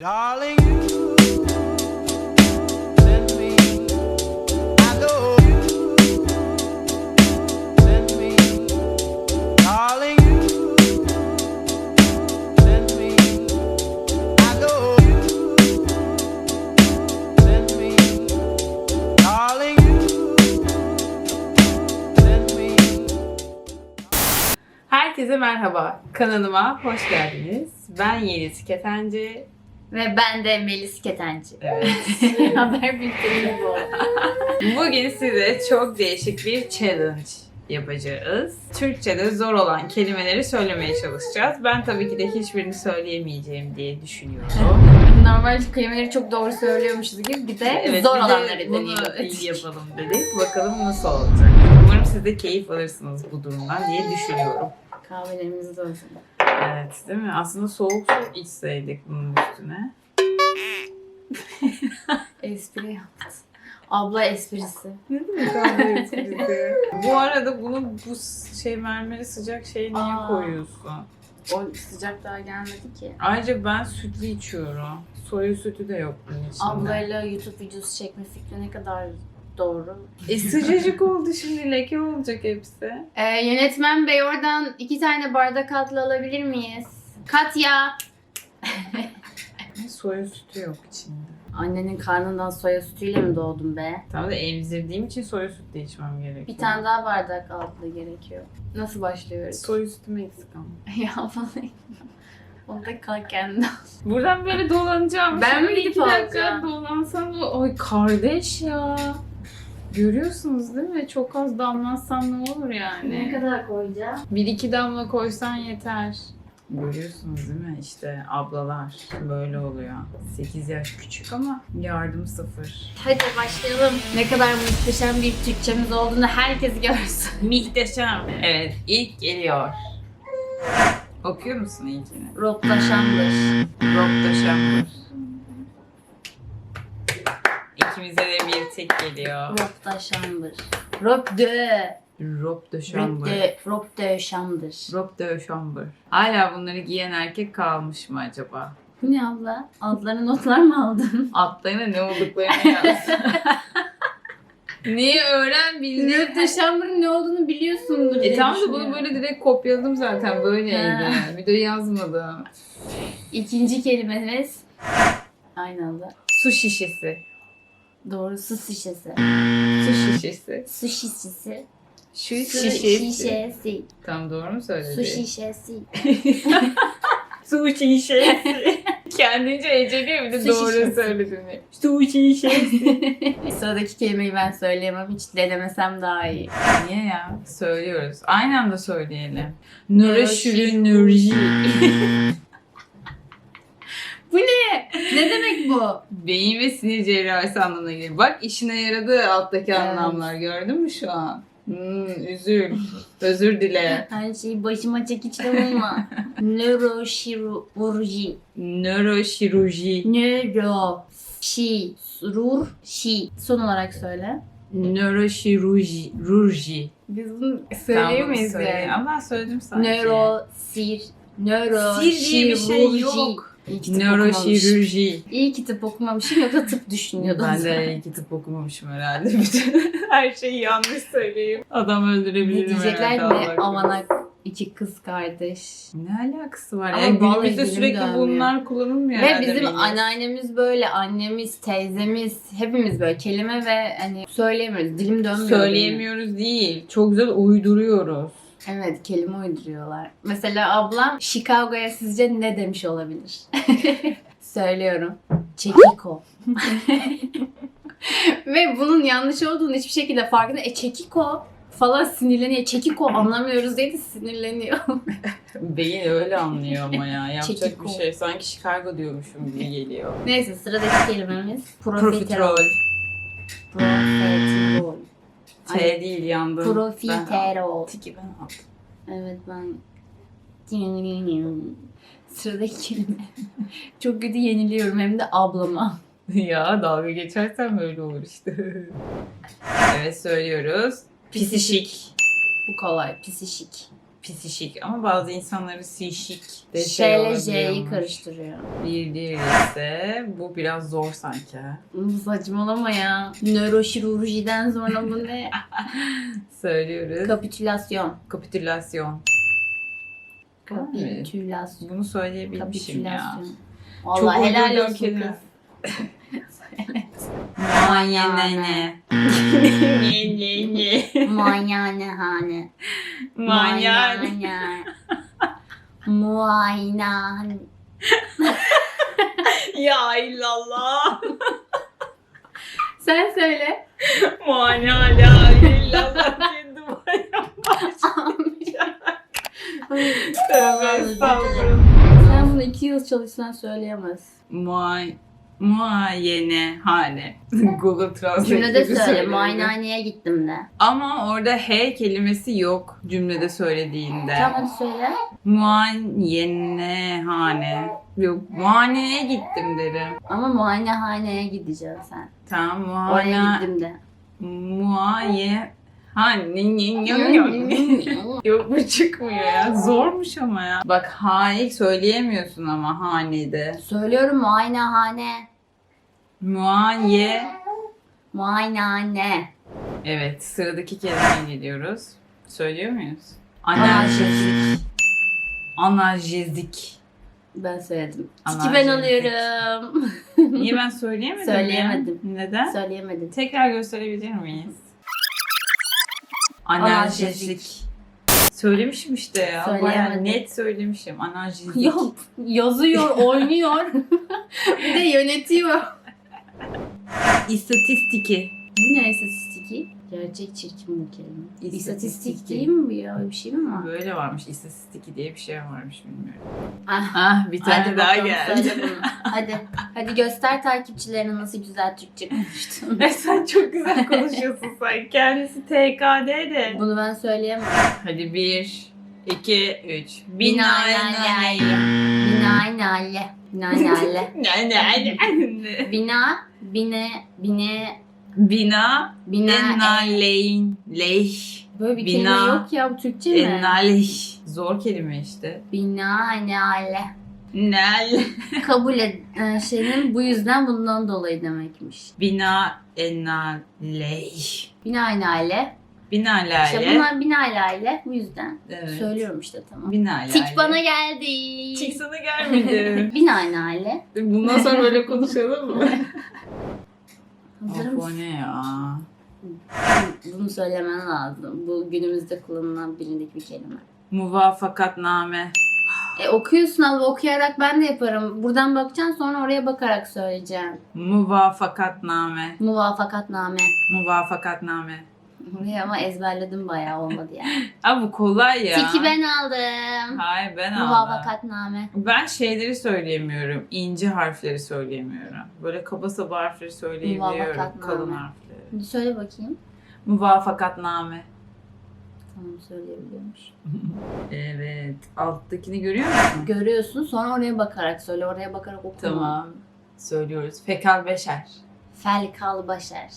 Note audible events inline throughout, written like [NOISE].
Darling, you. Herkese merhaba. Kanalıma hoş geldiniz. Ben Yeliz Ketenci. Ve ben de Melis Ketenci. Evet. [LAUGHS] Haber bülteni bu. [LAUGHS] Bugün size çok değişik bir challenge yapacağız. Türkçe'de zor olan kelimeleri söylemeye çalışacağız. Ben tabii ki de hiçbirini söyleyemeyeceğim diye düşünüyorum. [LAUGHS] Normal kelimeleri çok doğru söylüyormuşuz gibi bir de Evet, zor bir de olanları bunu deneyelim. iyi yapalım dedik. Bakalım nasıl olacak. Umarım siz de keyif alırsınız bu durumdan diye düşünüyorum. Kahvelerimizi de. Evet değil mi? Aslında soğuk su içseydik bunun üstüne. [LAUGHS] Espri yaptı. Abla esprisi. Ne demek kahve esprisi? [LAUGHS] Bu arada bunu bu şey mermeri sıcak şey niye Aa. koyuyorsun? O sıcak daha gelmedi ki. Ayrıca ben sütlü içiyorum. Soya sütü de yok bunun içinde. Ablayla YouTube videosu çekme fikri ne kadar doğru. E sıcacık oldu şimdi leke olacak hepsi. Ee, yönetmen bey oradan iki tane bardak altlı alabilir miyiz? Katya. Soya sütü yok içinde. Annenin karnından soya sütüyle mi doğdun be? Tam da emzirdiğim için soya sütü de içmem gerekiyor. Bir tane daha bardak altlı gerekiyor. Nasıl başlıyoruz? Soya sütüm eksik ama. [LAUGHS] ya vallahi. Onu da kalk kendine. Buradan böyle dolanacağım. Ben mi Şöyle gidip iki dakika alacağım? dolansam da... Ay kardeş ya. Görüyorsunuz değil mi? Çok az damlatsam ne olur yani? kadar koyacağım? Bir iki damla koysan yeter. Görüyorsunuz değil mi? İşte ablalar böyle oluyor. 8 yaş küçük ama yardım sıfır. Hadi başlayalım. Ne kadar muhteşem bir Türkçemiz olduğunu herkes görsün. [LAUGHS] Muhteşem. Evet ilk geliyor. Okuyor musun ilkini? Rotlaşandır. Rob İkimize de bir tek geliyor. Rob de. Rob de Rob Chamber. de. Rob de şandır. Rob de Chamber. Hala bunları giyen erkek kalmış mı acaba? Bu ne abla? Altlarına notlar mı aldın? [LAUGHS] Altlarına ne olduklarını yaz. [LAUGHS] Niye öğren bildiğin Rob de şambırın ne olduğunu biliyorsundur E diye tamam da bunu düşünüyorum. böyle direkt kopyaladım zaten böyleydi. Ha. Bir de yazmadım. İkinci kelimemiz. Aynı anda. Su şişesi. Doğru su şişesi. Su şişesi. Su şişesi. Şu Su şişesi. şişesi. Tam doğru mu söyledin? Su şişesi. [LAUGHS] Su şişesi. Kendince eceliyor bir de Su doğru şişesi. söyledin. Su şişesi. [LAUGHS] Sıradaki kelimeyi ben söyleyemem. Hiç denemesem daha iyi. Niye ya? Söylüyoruz. Aynı anda söyleyelim. Nöroşürünürji. [LAUGHS] Bu ne? ne demek bu? Beyin ve sinir cerrahisi anlamına gelir. Bak işine yaradı alttaki Evet. anlamlar. Gördün mü şu an? Hmm, üzül. Özür dile. Her şeyi başıma çekiçle bulma. Nöroşirurji. Nöroşirurji. Nöroşirurji. Son olarak söyle. Nöroşirurji. Rurji. Biz bunu Tamam, söyle. Ama ben söyledim sanki. Nörosir. Sir diye bir şey yok. İyi kitap okumamışım. Nöroşirurji. İyi kitap okumamışım yoksa tıp düşünüyordum. Ben de iyi kitap okumamışım herhalde. [LAUGHS] Bütün her şeyi yanlış söyleyeyim. Adam öldürebilirim Ne diyecekler herhalde. ne iki kız kardeş. Ne alakası var? Ama ya? vallahi Günümüzde dilim sürekli dönmüyor. bunlar kullanılmıyor Ve herhalde bizim benim. anneannemiz böyle, annemiz, teyzemiz hepimiz böyle kelime ve hani söyleyemiyoruz. Dilim dönmüyor. benim. Söyleyemiyoruz değil. Çok güzel uyduruyoruz. Evet kelime uyduruyorlar. Mesela ablam Chicago'ya sizce ne demiş olabilir? [LAUGHS] Söylüyorum. Çekiko. [LAUGHS] Ve bunun yanlış olduğunu hiçbir şekilde farkında. E Çekiko falan sinirleniyor. Çekiko anlamıyoruz diye de sinirleniyor. [LAUGHS] Beyin öyle anlıyor ama ya. Yapacak Çekiko. bir şey. Sanki Chicago diyormuşum gibi geliyor. Neyse sıradaki kelimemiz profiterol. Profiterol. Profiterol. T değil yandım. Profiterol. Ben, tiki ben aldım. Evet ben... Sıradaki kelime. Çok kötü yeniliyorum hem de ablama. [LAUGHS] ya dalga geçersen böyle olur işte. evet söylüyoruz. Pisişik. Bu kolay. Pisişik. Pisişik ama bazı insanları sişik de şey Şeyle J'yi olabiliyormuş. karıştırıyor. Bir diğeri ise bu biraz zor sanki. Bu Saçmalama ya. Nöroşirurjiden sonra bu ne? [LAUGHS] Söylüyoruz. Kapitülasyon. Kapitülasyon. Kapitülasyon. Bunu söyleyebilmişim ya. Kapitülasyon. Çok Vallahi helal olsun kız. [LAUGHS] Muayenene. [LAUGHS] Ne ne ne. Muayenehane. Manyak. Muayene. Muayenehane. [LAUGHS] Ya illallah. Sen söyle. Muayene la illallah. Kendi Tövbe estağfurullah. Sen bunu iki yıl çalışsan söyleyemez. Muay muayene hane. [LAUGHS] Google Translate Cümlede gibi söyle. Muayenehaneye gittim de. Ama orada H kelimesi yok cümlede söylediğinde. Tamam hadi söyle. Muayene hane. Yok muayeneye gittim derim. Ama muayenehaneye gideceksin sen. Tamam Oraya muayene. gittim de. Muaye. Hane. Yok bu çıkmıyor ya. Zormuş ama ya. Bak ha'yı söyleyemiyorsun ama hanede. Söylüyorum muayenehane. Muaye. Muayenehane. Evet sıradaki kelimeye geliyoruz. Söylüyor muyuz? Analjezik. Analjezik. Ben söyledim. Tiki ben alıyorum. Niye ben söyleyemedim Söyleyemedim. ya? Neden? Söyleyemedim. Tekrar gösterebilir miyiz? Analjezik. Söylemişim işte ya. Bayağı Söyleyemedim. net söylemişim. Analjezik. Yok yazıyor, [LAUGHS] oynuyor. bir de yönetiyor. İstatistiki. Bu ne istatistiki? Gerçek çirkin bu kelime. İstatistik İstatistik değil mi bu ya? Öyle bir şey mi var? Böyle varmış. İstatistiki diye bir şey varmış bilmiyorum. Ah, Ah bir tane hadi daha bakalım, geldi. söyle bunu. [LAUGHS] Hadi. Hadi göster takipçilerine nasıl güzel Türkçe konuştuğunu. Ay [LAUGHS] sen çok güzel konuşuyorsun sen. Kendisi TKD de. Bunu ben söyleyemem. Hadi bir, iki, üç. Binaenaleyh. Binaenaleyh. Binaenaleyh. Ne ne ne? Bina, bine, bine, Bina, bina. ennaleyn, leyh, Böyle bir bina, kelime yok ya bu Türkçe mi? ennaleyh. Zor kelime işte. Binaenaleyh. Nel. [LAUGHS] Kabul et, e, şeyin bu yüzden bundan dolayı demekmiş. Bina, ennaleyh. Binaenaleyh. Bina İşte lale. bunlar binaenaleyh bu yüzden. Evet. Söylüyorum işte tamam. Bina lale. Tik bana geldi. Tik sana gelmedi. [LAUGHS] Binaenaleyh. Bundan sonra böyle konuşalım mı? [LAUGHS] Of o ne ya? Bunu söylemen lazım. Bu günümüzde kullanılan bilindeki bir kelime. Muvafakatname. E okuyorsun abi okuyarak ben de yaparım. Buradan bakacaksın sonra oraya bakarak söyleyeceğim. Muvafakatname. Muvafakatname. Muvafakatname. Buraya ama ezberledim bayağı olmadı yani. [LAUGHS] Abi bu kolay ya. Tiki ben aldım. Hayır ben aldım. Muvafakatname. Ben şeyleri söyleyemiyorum. İnce harfleri söyleyemiyorum. Böyle kaba saba harfleri söyleyebiliyorum. Kalın harfleri. Söyle bakayım. Muvafakatname. Tamam söyleyebiliyormuş. [LAUGHS] Evet. Alttakini görüyor musun? Görüyorsun sonra oraya bakarak söyle. Oraya bakarak okuma. Tamam. Söylüyoruz. Fekal beşer. Felkal başer.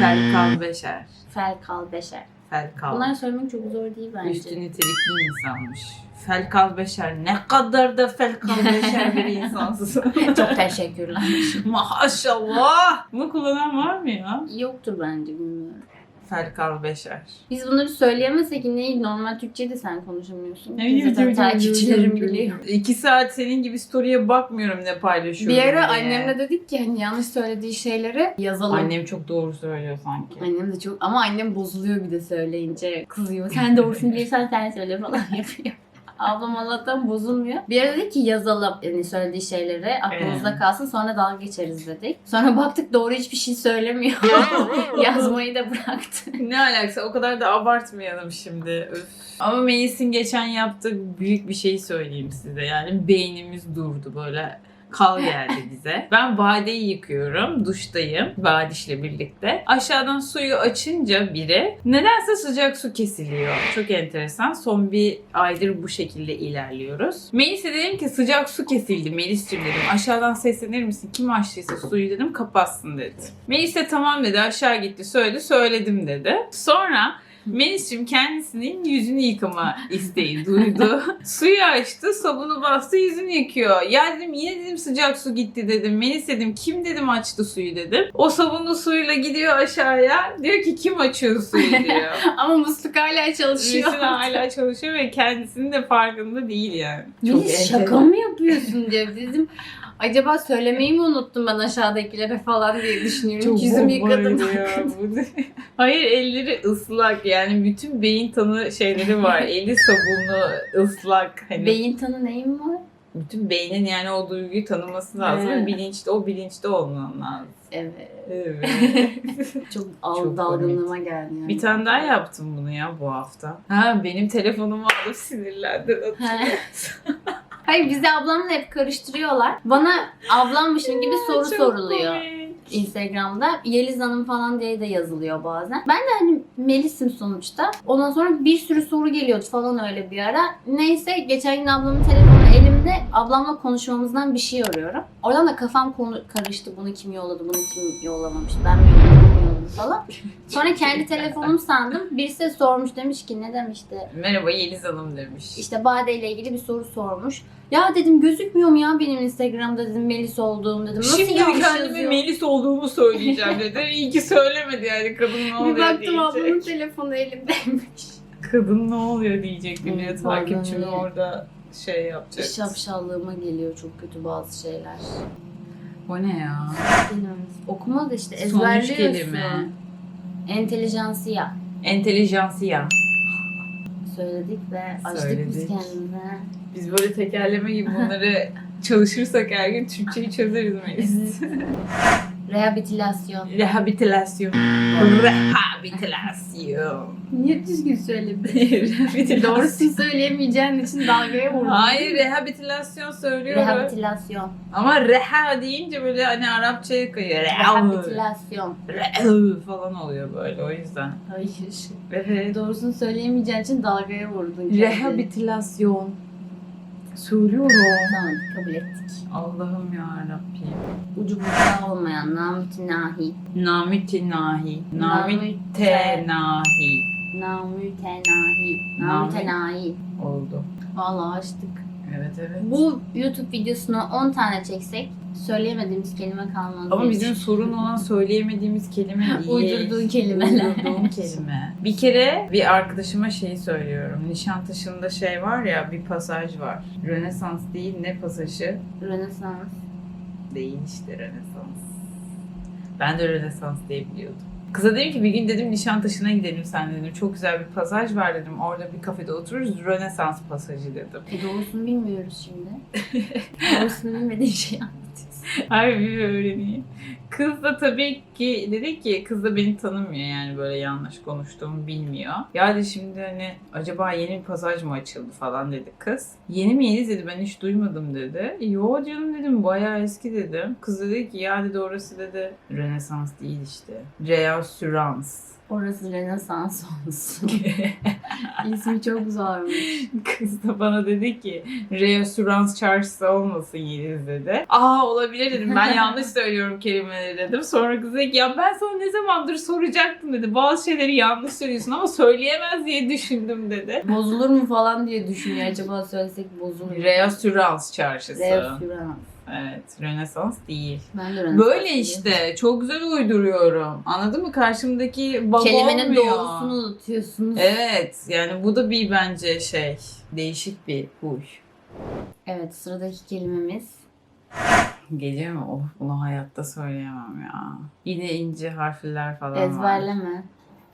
Felkal beşer. Felkal beşer. Felkal. Bunları söylemek çok zor değil bence. Üstü nitelikli insanmış. Felkal beşer. Ne kadar da felkal beşer bir insansın. [LAUGHS] çok teşekkürler. Maşallah. Bunu kullanan var mı ya? Yoktur bence bilmiyorum. Felkal beşer. Biz bunları söyleyemezsek ne normal Türkçe de sen konuşamıyorsun. Ne bileyim, Zaten takipçilerim biliyor. İki saat senin gibi story'e bakmıyorum ne paylaşıyorum Bir ara diye. annemle dedik ki hani yanlış söylediği şeyleri yazalım. Annem çok doğru söylüyor sanki. Annem de çok ama annem bozuluyor bir de söyleyince kızıyor. Sen doğrusunu biliyorsan sen söyle falan [LAUGHS] yapıyor. Ablam Allah'tan bozulmuyor. Bir ara dedik ki yazalım yani söylediği şeyleri aklımızda kalsın sonra dalga geçeriz dedik. Sonra baktık doğru hiçbir şey söylemiyor. [LAUGHS] Yazmayı da bıraktı. Ne alakası o kadar da abartmayalım şimdi. Öf. Ama Melis'in geçen yaptığı büyük bir şey söyleyeyim size. Yani beynimiz durdu böyle kal geldi bize. Ben badeyi yıkıyorum. Duştayım. Badişle birlikte. Aşağıdan suyu açınca biri nedense sıcak su kesiliyor. Çok enteresan. Son bir aydır bu şekilde ilerliyoruz. Melis'e dedim ki sıcak su kesildi Melis'ciğim dedim. Aşağıdan seslenir misin? Kim açtıysa suyu dedim kapatsın dedi. Melis de tamam dedi aşağı gitti söyledi söyledim dedi. Sonra Melis'cim kendisinin yüzünü yıkama isteği duydu. [LAUGHS] Suyu açtı, sabunu bastı, yüzünü yıkıyor. Ya dedim yine dedim sıcak su gitti dedim. Melis dedim kim dedim açtı suyu dedim. O sabunlu suyla gidiyor aşağıya. Diyor ki kim açıyor suyu diyor. [LAUGHS] Ama musluk hala çalışıyor. Melis'in hala çalışıyor ve kendisinin de farkında değil yani. Melis şaka mı yapıyorsun diyor. Dedim acaba söylemeyi mi unuttum ben aşağıdakilere falan diye düşünüyorum. Çok Yüzümü yıkadım. [LAUGHS] Hayır elleri ıslak yani bütün beyin tanı şeyleri var. [LAUGHS] Eli sabunlu ıslak. Hani Beyin tanı neyim var? bütün beynin yani o duyguyu tanıması lazım. Evet. ve Bilinçli o bilinçli olman lazım. Evet. Evet. [LAUGHS] Çok, al Çok dalgınlığıma geldi yani. Bir tane daha yaptım bunu ya bu hafta. Ha benim telefonumu alıp sinirlendin. Hayır bizi ablamla hep karıştırıyorlar. Bana ablammışım gibi soru Çok soruluyor. komik. Instagram'da Yeliz Hanım falan diye de yazılıyor bazen. Ben de hani Melis'im sonuçta. Ondan sonra bir sürü soru geliyordu falan öyle bir ara. Neyse geçen gün ablamın telefonu elimde. Ablamla konuşmamızdan bir şey arıyorum. Oradan da kafam konu karıştı. Bunu kim yolladı, bunu kim yollamamış. Ben mi yolladım, falan. Sonra kendi telefonum sandım. Birisi de sormuş demiş ki ne demişti? Merhaba Yeliz Hanım demiş. İşte Bade ile ilgili bir soru sormuş. Ya dedim gözükmüyor mu ya benim Instagram'da dedim Melis olduğum dedim. Nasıl Şimdi yanlış kendime yazıyor? Melis olduğumu söyleyeceğim dedi. İyi ki söylemedi yani kadın ne Bir oluyor baktım diyecek. ablamın telefonu elimdeymiş. Kadın ne oluyor diyecektim Hmm, ya takipçimi orada şey yapacak. Şapşallığıma geliyor çok kötü bazı şeyler. O ne ya? Bilmiyorum. Okuma da işte Sonuç ezberliyorsun. kelime. Entelijansiya Entelijansiya. söyledik ve açtık biz Söyledik. kendimize. Biz böyle tekerleme gibi bunları çalışırsak her gün Türkçeyi çözeriz Melis. [LAUGHS] Rehabilitasyon. Rehabilitasyon. Rehabilitasyon. Niye düzgün söylemedin? [LAUGHS] Rehabilitasyon. Doğrusunu söyleyemeyeceğin için dalgaya vurdun. Hayır rehabilitasyon söylüyorum. Rehabilitasyon. Ama reha deyince böyle hani Arapçaya kayıyor. Reha. Rehabilitasyon. Reha falan oluyor böyle o yüzden. Hayır. Evet. Doğrusunu söyleyemeyeceğin için dalgaya vurdun. Rehabilitasyon. Söylüyorum. Tamam kabul ettik. Allah'ım ya Rabbim. Ucu bucağı olmayan namütenahi. Namütenahi. Namütenahi. Namütenahi. Namütenahi. Namütenahi. Oldu. Vallahi açtık. Evet evet. Bu YouTube videosunu 10 tane çeksek söyleyemediğimiz kelime kalmaz. Ama diye bizim sorun olan söyleyemediğimiz kelime [LAUGHS] değil. Uydurduğun kelimeler. Uydurduğum kelime. Bir kere bir arkadaşıma şeyi söylüyorum. Nişantaşı'nda şey var ya bir pasaj var. Rönesans değil ne pasajı? Rönesans. Değil işte Rönesans. Ben de Rönesans diye biliyordum. Kıza dedim ki bir gün dedim Nişantaşı'na gidelim sen dedim. Çok güzel bir pasaj var dedim. Orada bir kafede otururuz. Rönesans pasajı dedim. E doğrusunu bilmiyoruz şimdi. [LAUGHS] doğrusunu bilmediğin şey [LAUGHS] bir öğreneyim. Kız da tabii ki dedi ki kız da beni tanımıyor yani böyle yanlış konuştuğumu bilmiyor. Ya dedi şimdi hani acaba yeni bir pasaj mı açıldı falan dedi kız. Yeni mi yeni dedi ben hiç duymadım dedi. Yo canım dedim bayağı eski dedim. Kız dedi ki ya dedi orası dedi Rönesans değil işte. Reassurans. Orası Rönesans olsun. [LAUGHS] İsmi çok zormuş. Kız da bana dedi ki reassurans çarşısı olmasın Yeliz dedi. Aa olabilir dedim ben [LAUGHS] yanlış söylüyorum kelimeleri dedim. Sonra kız dedi ki ya ben sana ne zamandır soracaktım dedi. Bazı şeyleri yanlış söylüyorsun ama söyleyemez diye düşündüm dedi. Bozulur mu falan diye düşünüyor. Acaba söylesek bozulur mu? Reassurans çarşısı. Reassurans. Evet Rönesans değil. Ben de Rönesans Böyle diyeyim. işte çok güzel uyduruyorum. Anladın mı? Karşımdaki baba Kelimenin olmuyor. doğrusunu unutuyorsunuz. Evet yani bu da bir bence şey değişik bir huy. Evet sıradaki kelimemiz Geliyor mu? Oh, bunu hayatta söyleyemem ya. Yine ince harfler falan var. ezberleme.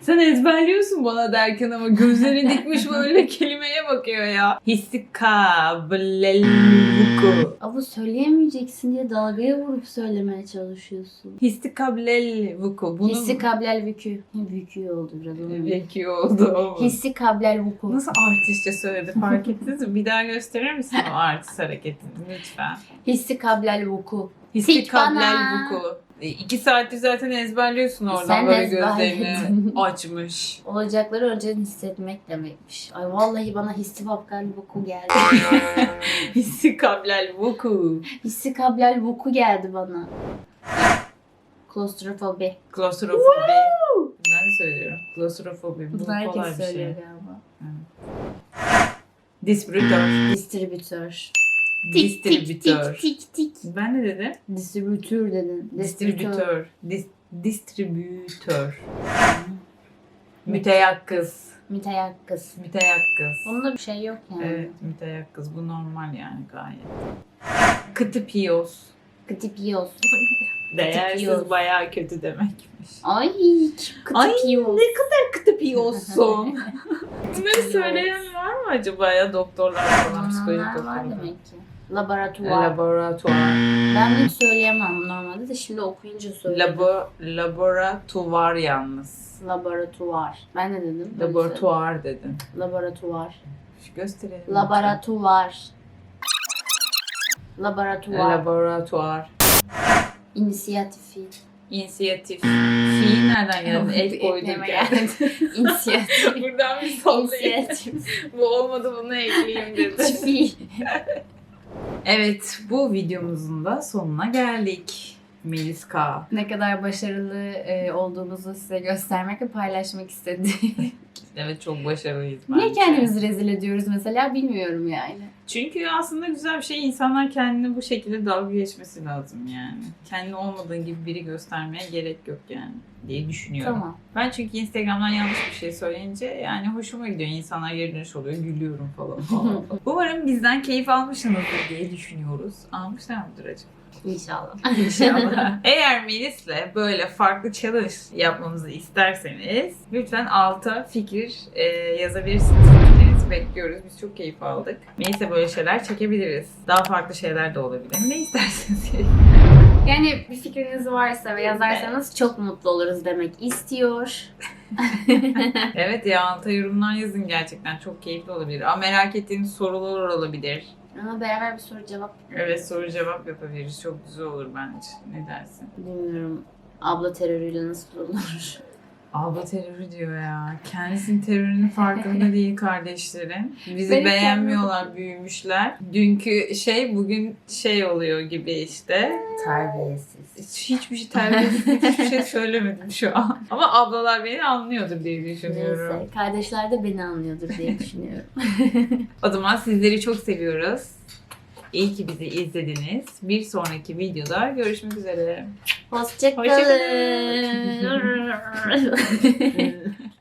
Sen ezberliyorsun bana derken ama gözleri dikmiş böyle [LAUGHS] kelimeye bakıyor ya. Histikablelvuku. Ama söyleyemeyeceksin diye dalgaya vurup söylemeye çalışıyorsun. Histikablelvuku. Bunun Hissi kablel vükü. Vükü oldu biraz onun. Oldu. Hissi kablel vuku. Nasıl artistçe söyledi fark ettiniz mi? Bir daha gösterir misin o artist hareketini lütfen? Hissi kablel vuku. Histikablelvuku. E, İki saattir zaten ezberliyorsun oradan Sen böyle ezberledin. gözlerini [LAUGHS] açmış. Olacakları önceden hissetmek demekmiş. Ay vallahi bana hissi [LAUGHS] kablel vuku geldi. Hissi kablel vuku geldi bana. Klostrofobi. Klostrofobi. Ben söylüyorum. Klostrofobi. Bu Bunu kolay herkes bir söylüyor şey. galiba. Distribütör. Distribütör. Tik tik Distribütör. tik tik tik. Ben ne dedim? Distribütör dedin. Distribütör. Dis distribütör. Müteyakkız. Müteyakkız. Müteyakkız. Bunda bir şey yok yani. Evet, müteyakkız. Bu normal yani gayet. Kıtıpiyos. Kıtipiyos. [LAUGHS] Değersiz Kıtıpiyos. bayağı kötü demekmiş. Ay Ay kıtipiyos. ne kadar kıtıpiyossun. [LAUGHS] Bunları söyleyen var mı acaba ya doktorlar falan psikolojik Onlar var doktorlar? demek ki. Laboratuvar. Laboratuvar. ben hiç söyleyemem normalde de şimdi okuyunca söylüyorum. Labo, laboratuvar yalnız. Laboratuvar. Ben ne dedim? Laboratuvar dedin. söyle- Laboratuvar. Şu gösterelim. Laboratuvar. Laboratuvar. Laboratuvar. İnisiyatifi. İnisiyatif. Fiil nereden geldi? [LAUGHS] El koyduk Ekleme yani. [LAUGHS] İnisiyatif. Buradan bir sallayayım. İnisiyatif. Bu olmadı bunu ekleyeyim dedi. Fiil. [LAUGHS] Evet bu videomuzun da sonuna geldik. Melis K. ne kadar başarılı e, olduğumuzu size göstermek ve paylaşmak istedik. Evet çok başarılıyız bence. Niye kendimizi rezil ediyoruz mesela bilmiyorum yani. Çünkü aslında güzel bir şey insanlar kendini bu şekilde dalga geçmesi lazım yani. Kendini olmadığın gibi biri göstermeye gerek yok yani diye düşünüyorum. Tamam. Ben çünkü Instagram'dan yanlış bir şey söyleyince yani hoşuma gidiyor. İnsanlar geri dönüş oluyor. Gülüyorum falan. falan. [LAUGHS] Umarım bizden keyif almışsınızdır diye düşünüyoruz. Almışlar mıdır acaba? İnşallah. İnşallah. [LAUGHS] Eğer Melis'le böyle farklı challenge yapmamızı isterseniz lütfen alta fikir e, yazabilirsiniz. Bekliyoruz. Biz çok keyif aldık. Melis'le böyle şeyler çekebiliriz. Daha farklı şeyler de olabilir. Ne isterseniz. Yani bir fikriniz varsa ve yazarsanız çok mutlu oluruz demek istiyor. [LAUGHS] evet ya alta yorumlar yazın gerçekten. Çok keyifli olabilir. Ama merak ettiğiniz sorular olabilir. Ama beraber bir soru cevap Evet soru cevap yapabiliriz. Çok güzel olur bence. Ne dersin? bilmiyorum. Abla terörüyle nasıl olur? Abla terörü diyor ya. Kendisinin terörünün farkında değil kardeşlerin. Bizi Benim beğenmiyorlar, büyümüşler. Dünkü şey bugün şey oluyor gibi işte. Terbiyesiz. Hiçbir şey terbiyesiz hiçbir şey [LAUGHS] söylemedim şu an. Ama ablalar beni anlıyordur diye düşünüyorum. Neyse. Kardeşler de beni anlıyordur diye düşünüyorum. [LAUGHS] O zaman sizleri çok seviyoruz. İyi ki bizi izlediniz. Bir sonraki videoda görüşmek üzere. Hoşçakalın. Hoşçakalın. [LAUGHS]